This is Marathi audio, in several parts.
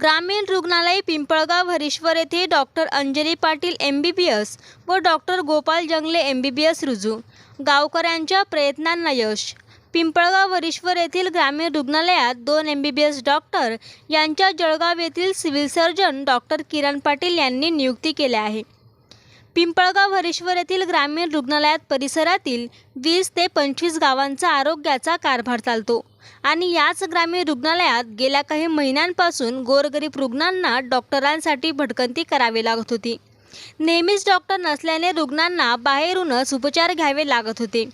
ग्रामीण रुग्णालय पिंपळगाव हरीश्वर येथे doctor Anjali Patil M B B S व doctor Gopal Jangale M B बी एस रुजू. गावकऱ्यांच्या प्रयत्नांना यश. पिंपळगाव वरीश्वर येथील ग्रामीण रुग्णालयात दोन M B B S doctor यांच्या जळगाव येथील civil surgeon doctor Kiran Patil यांनी नियुक्ती केल्या आहे. पिंपळगाव हरेश्वर येथील ग्रामीण रुग्णालयात परिसरातील वीस ते पंचवीस गावांचा आरोग्याचा कारभार चालतो. आणि याच ग्रामीण रुग्णालयात गेल्या काही महिन्यांपासून गोरगरीब रुग्णांना डॉक्टरांसाठी भटकंती करावी लागत होती. नेहमीच डॉक्टर नसल्याने रुग्णांना बाहेरूनच उपचार घ्यावे लागत होते.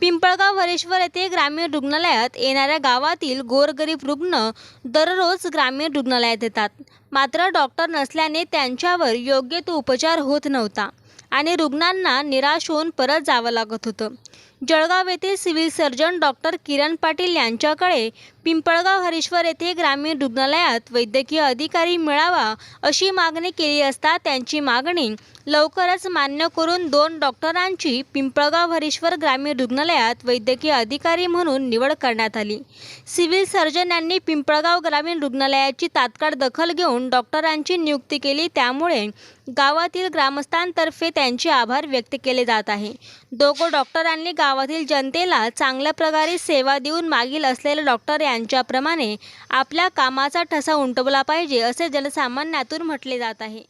पिंपळगाव हरेश्वर येथे ग्रामीण रुग्णालयात येणाऱ्या गावातील गोरगरीब रुग्ण दररोज ग्रामीण रुग्णालयात येतात. मात्र डॉक्टर नसल्याने त्यांच्यावर योग्य तो उपचार होत नव्हता. आणि रुग्णांना निराश होऊन परत जावं लागत होतं. जळगाव येथील civil surgeon doctor Kiran Patil यांच्याकडे पिंपळगाव हरीश्वर येथे ग्रामीण रुग्णालयात वैद्यकीय अधिकारी मिळावा अशी मागणी केली असता त्यांची मागणी लवकरच मान्य करून दोन डॉक्टरांची पिंपळगाव हरीश्वर ग्रामीण रुग्णालयात वैद्यकीय अधिकारी म्हणून निवड करण्यात आली. सिव्हिल सर्जन यांनी पिंपळगाव ग्रामीण रुग्णालयाची तात्काळ दखल घेऊन डॉक्टरांची नियुक्ती केली. त्यामुळे गावातील ग्रामस्थांतर्फे त्यांचे आभार व्यक्त केले जात आहे. दोघं डॉक्टरांनी गाव गावातील जनतेला चांगल्या प्रकारे सेवा देऊन मागील असलेले डॉक्टर यांच्याप्रमाणे आपल्या कामाचा ठसा उमटवला पाहिजे असे जनसामान्यातून म्हटले जात आहे.